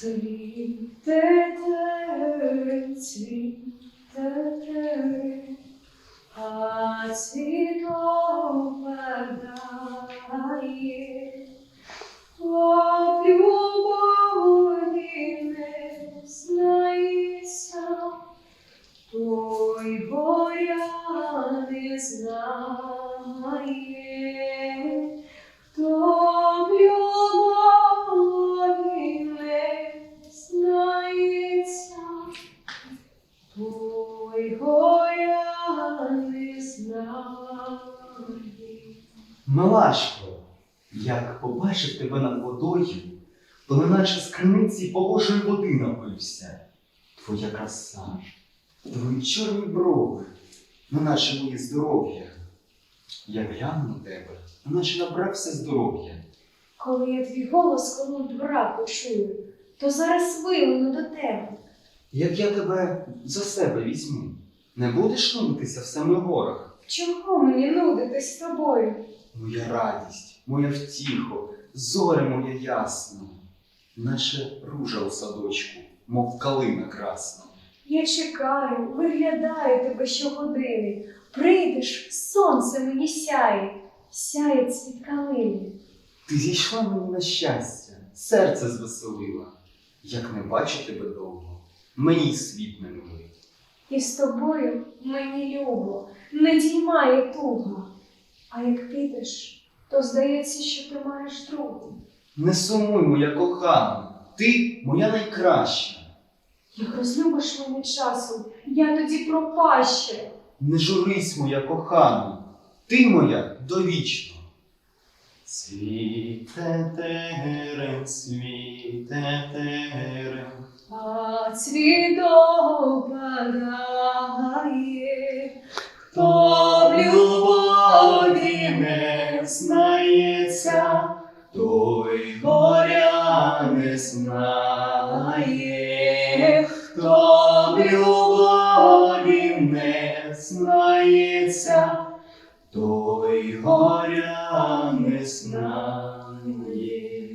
Цвіте цвіте а цвіток падає. Об любові не знає, Милашко, як побачив тебе над водою, то неначе з криниці погожої води напився. Твоя краса, твої чорні брови, неначе моє здоров'я. Я гляну на тебе, неначе набрався здоров'я. Коли я твій голос коло двора почую, то зараз вилину до тебе. Як я тебе за себе візьму, не будеш нудитися в самих горах? Чого мені нудитись з тобою? Моя радість, моя втіхо, зоре моя ясна, наче ружа у садочку, мов калина красна. Я чекаю, виглядаю тебе щогодини. Прийдеш, сонце мені сяє, сяє цвіт калини. Ти зійшла мені на щастя, серце звеселила. Як не бачу тебе довго, мені світ не милий. І з тобою мені любо, не діймає туга. А як підеш, то здається, що ти маєш другу. Не сумуй, моя кохана, ти моя найкраща. Як розлюбиш мене часом, я тоді пропаще. Не журись, моя кохана, ти моя довічно. Цвіте терен, цвіте терен, А цвіток знається, той горя не знає, хто любові не знається, той горя не знає.